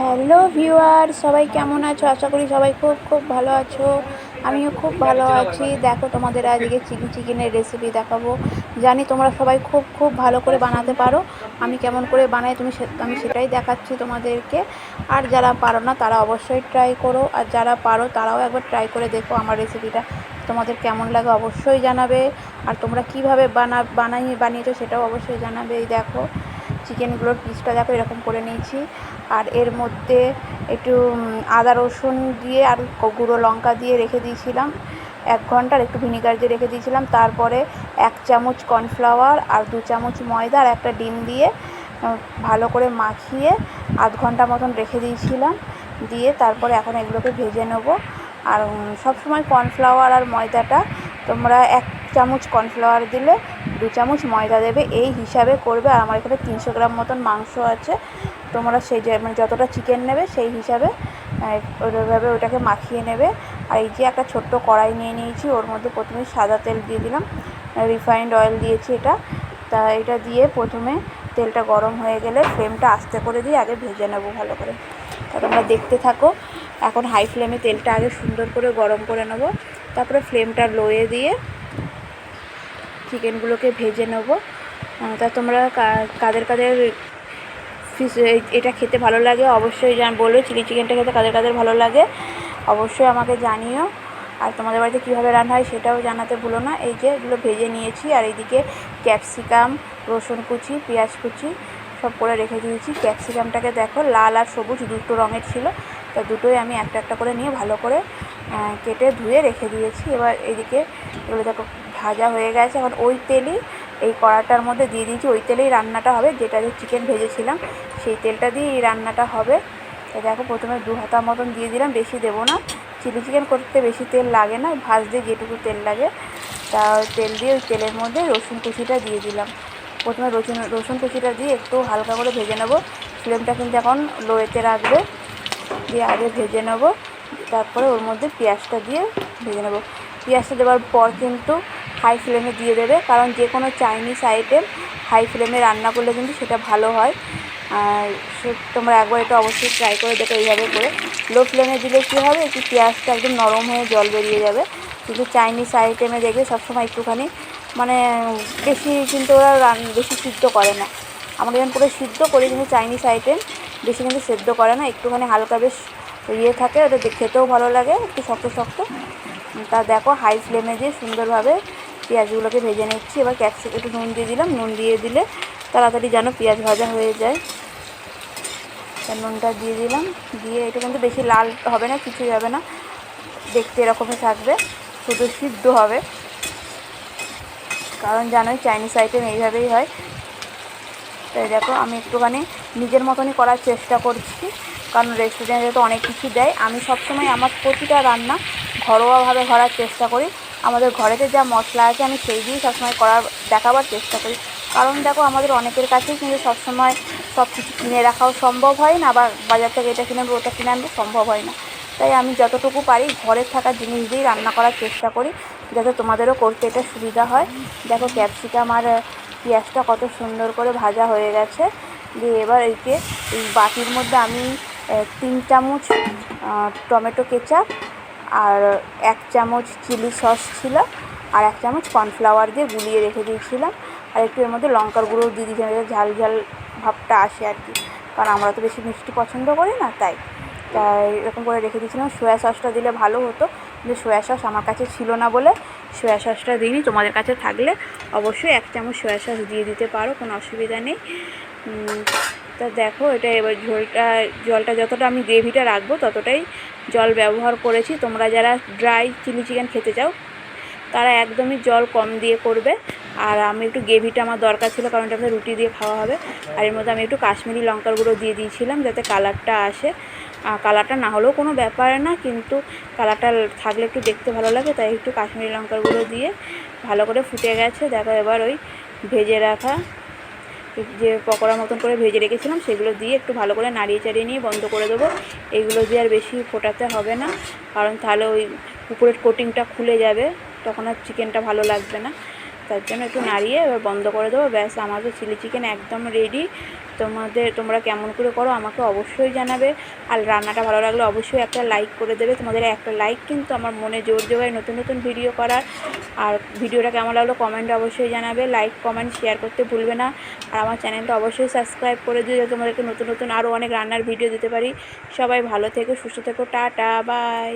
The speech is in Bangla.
হ্যালো ভিউয়ার, সবাই কেমন আছো? আশা করি সবাই খুব খুব ভালো আছো। আমিও খুব ভালো আছি। দেখো তোমাদের আজকে চিলি চিকেনের রেসিপি দেখাবো। জানি তোমরা সবাই খুব খুব ভালো করে বানাতে পারো। আমি কেমন করে বানাই তুমি আমি সেটাই দেখাচ্ছি তোমাদেরকে। আর যারা পারো না, তারা অবশ্যই ট্রাই করো। আর যারা পারো, তারাও একবার ট্রাই করে দেখো আমার রেসিপিটা তোমাদের কেমন লাগে অবশ্যই জানাবে। আর তোমরা কীভাবে বানা, বানাই, বানিয়েছো সেটাও অবশ্যই জানাবে। এই দেখো চিকেনগুলোর পিসটা দেখো, এরকম করে নিয়েছি। আর এর মধ্যে একটু আদা রসুন দিয়ে আর গুঁড়ো লঙ্কা দিয়ে রেখে দিয়েছিলাম। এক ঘণ্টা আর একটু ভিনিগার দিয়ে রেখে দিয়েছিলাম। তারপরে এক চামচ কর্নফ্লাওয়ার আর দু চামচ ময়দা আর একটা ডিম দিয়ে ভালো করে মাখিয়ে আধ ঘণ্টা মতন রেখে দিয়েছিলাম। দিয়ে তারপরে এখন এগুলোকে ভেজে নেব। আর সবসময় কর্নফ্লাওয়ার আর ময়দাটা তোমরা এক চামচ কর্নফ্লাওয়ার দিলে দু চামচ ময়দা দেবে, এই হিসাবে করবে। আর আমার এখানে তিনশো গ্রাম মতন মাংস আছে। তোমরা সেই যে মানে যতটা চিকেন নেবে সেই হিসাবে ওইভাবে ওটাকে মাখিয়ে নেবে। আর এই যে একটা ছোট্ট কড়াই নিয়ে নিয়েছি, ওর মধ্যে প্রথমে সাদা তেল দিয়ে দিলাম। রিফাইন্ড অয়েল দিয়েছি এটা। তা এটা দিয়ে প্রথমে তেলটা গরম হয়ে গেলে ফ্লেমটা আস্তে করে দিয়ে আগে ভেজে নেব ভালো করে। তা তোমরা দেখতে থাকো, এখন হাই ফ্লেমে তেলটা আগে সুন্দর করে গরম করে নেব। তারপরে ফ্লেমটা লোয়ে দিয়ে চিকেনগুলোকে ভেজে নেব। তা তোমরা কাদের কাদের ফিস এটা খেতে ভালো লাগে অবশ্যই জান, বলো, চিলি চিকেনটা খেতে কাদের কাদের ভালো লাগে অবশ্যই আমাকে জানিও। আর তোমাদের বাড়িতে কীভাবে রান্না হয় সেটাও জানাতে ভুলো না। এই যে এগুলো ভেজে নিয়েছি, আর এইদিকে ক্যাপসিকাম রসুন কুচি, পেঁয়াজ কুচি সব করে রেখে দিয়েছি। ক্যাপসিকামটাকে দেখো, লাল আর সবুজ দুটো রঙের ছিল। তা দুটোই আমি একটা একটা করে নিয়ে ভালো করে কেটে ধুয়ে রেখে দিয়েছি। এবার এদিকে এগুলো দেখো ভাজা হয়ে গেছে। এখন ওই তেলই এই কড়াটার মধ্যে দিয়ে দিয়েছি। ওই তেলেই রান্নাটা হবে। যেটা যে চিকেন ভেজেছিলাম, সেই তেলটা দিয়ে রান্নাটা হবে। তো দেখো, প্রথমে দু হাতা মতন দিয়ে দিলাম। বেশি দেবো না। চিলি চিকেন করতে বেশি তেল লাগে না। ভাজতে যেটুকু তেল লাগে, তা তেল দিয়ে ওই তেলের মধ্যে রসুন কুচিটা দিয়ে দিলাম। প্রথমে রসুন রসুন কুচিটা দিয়ে একটু হালকা করে ভেজে নেব। ফ্লেমটা কিন্তু এখন লোয়েতে রাখবে। দিয়ে আগে ভেজে নেব। তারপরে ওর মধ্যে পেঁয়াজটা দিয়ে ভেজে নেব। পেঁয়াজটা দেওয়ার পর কিন্তু হাই ফ্লেমে দিয়ে দেবে, কারণ যে কোনো চাইনিজ আইটেম হাই ফ্লেমে রান্না করলে কিন্তু সেটা ভালো হয়। আর তোমরা একবার এটা অবশ্যই ট্রাই করে দেখো এইভাবে করে। লো ফ্লেমে দিলে কী হবে? একটু পেঁয়াজটা একদম নরম হয়ে জল বেরিয়ে যাবে। কিন্তু চাইনিজ আইটেমে দেখবে সবসময় একটুখানি মানে বেশি কিন্তু ওরা রান, বেশি সিদ্ধ করে না। আমরা যেমন করে সিদ্ধ করি কিন্তু চাইনিজ আইটেম বেশি কিন্তু সেদ্ধ করে না। একটুখানি হালকা বেশ ইয়ে থাকে, ওটা খেতেও ভালো লাগে, একটু শক্ত শক্ত। তা দেখো হাই ফ্লেমে দিয়ে সুন্দরভাবে পেঁয়াজগুলোকে ভেজে নিচ্ছি। এবার ক্যাপসিক একটু নুন দিয়ে দিলাম, নুন দিয়ে দিলে তাড়াতাড়ি যেন পেঁয়াজ ভাজা হয়ে যায়। তা নুনটা দিয়ে দিলাম। দিয়ে এটা কিন্তু বেশি লাল হবে না, কিছুই হবে না। দেখতে এরকমই থাকবে, শুধু সিদ্ধ হবে। কারণ জানোই চাইনিজ আইটেম এইভাবেই হয়। তাই দেখো আমি একটুখানি নিজের মতনই করার চেষ্টা করছি। কারণ রেস্টুরেন্টে তো অনেক কিছু দেয়। আমি সবসময় আমার প্রতিটা রান্না ঘরোয়াভাবে করার চেষ্টা করি। আমাদের ঘরেতে যা মশলা আছে আমি সেই দিয়েই সবসময় করার, দেখাবার চেষ্টা করি। কারণ দেখো, আমাদের অনেকের কাছেই কিন্তু সবসময় সব কিছু কিনে রাখাও সম্ভব হয় না বা বাজার থেকে এটা কিনে, ওটা কিনে আনব সম্ভব হয় না। তাই আমি যতটুকু পারি ঘরে থাকা জিনিস দিয়েই রান্না করার চেষ্টা করি, যাতে তোমাদেরও করতে এটা সুবিধা হয়। দেখো, ক্যাপসিকাম আর পেঁয়াজটা কত সুন্দর করে ভাজা হয়ে গেছে। দিয়ে এবার এইকে এই বাটির মধ্যে আমি তিন চামচ টমেটো কেচাপ আর এক চামচ চিলি সস ছিল আর এক চামচ কর্নফ্লাওয়ার দিয়ে গুলিয়ে রেখে দিয়েছিলাম। আর একটু এর মধ্যে লঙ্কার গুঁড়ো দিয়ে দিয়েছিলাম যাতে ঝাল ঝাল ভাবটা আসে আর কি। কারণ আমরা তো বেশি মিষ্টি পছন্দ করি না, তাই। তাই এরকম করে রেখে দিয়েছিলাম। সোয়া সসটা দিলে ভালো হতো। কিন্তু সোয়া সস আমার কাছে ছিল না বলে সোয়া সসটা দিইনি। তোমাদের কাছে থাকলে অবশ্যই এক চামচ সোয়া সস দিয়ে দিতে পারো, কোনো অসুবিধা নেই। তা দেখো এটা এবার ঝোলটা, জলটা যতটা আমি গ্রেভিটা রাখব ততটাই জল ব্যবহার করেছি। তোমরা যারা ড্রাই চিলি চিকেন খেতে চাও, তারা একদমই জল কম দিয়ে করবে। আর আমি একটু গ্রেভিটা আমার দরকার ছিল, কারণ এটাতে রুটি দিয়ে খাওয়া হবে। আর এর মধ্যে আমি একটু কাশ্মীরি লঙ্কার গুঁড়ো দিয়ে দিয়েছিলাম, যাতে কালারটা আসে। কালারটা না হলেও কোনো ব্যাপার না, কিন্তু কালারটা থাকলে একটু দেখতে ভালো লাগে, তাই একটু কাশ্মীরি লঙ্কার গুঁড়ো দিয়ে ভালো করে ফুটে গেছে। দেখো এবার ওই ভেজে রাখা যে পকোড়া মতন করে ভেজে রেখেছিলাম, সেগুলো দিয়ে একটু ভালো করে নাড়িয়ে চাড়িয়ে নিয়ে বন্ধ করে দেবো। এগুলো দিয়ে আর বেশি ফোটাতে হবে না, কারণ তাহলে ওই উপরের কোটিংটা খুলে যাবে, তখন আর চিকেনটা ভালো লাগবে না। তার জন্য একটু নাড়িয়ে এবার বন্ধ করে দেবো। ব্যাস আমাদের চিলি চিকেন একদম রেডি তোমাদের, তোমরা কেমন করে করো আমাকে অবশ্যই জানাবে। আর রান্নাটা ভালো লাগলে অবশ্যই একটা লাইক করে দেবে। তোমাদের একটা লাইক কিন্তু আমার মনে জোর জোগায় নতুন নতুন ভিডিও করার। আর ভিডিওটা কেমন লাগল কমেন্ট অবশ্যই জানাবে। লাইক কমেন্ট শেয়ার করতে ভুলবে না। আর আমার চ্যানেলটা অবশ্যই সাবস্ক্রাইব করে দিও যাতে তোমাদেরকে নতুন নতুন আরও অনেক রান্নার ভিডিও দিতে পারি। সবাই ভালো থেকো, সুস্থ থেকো। Tata bye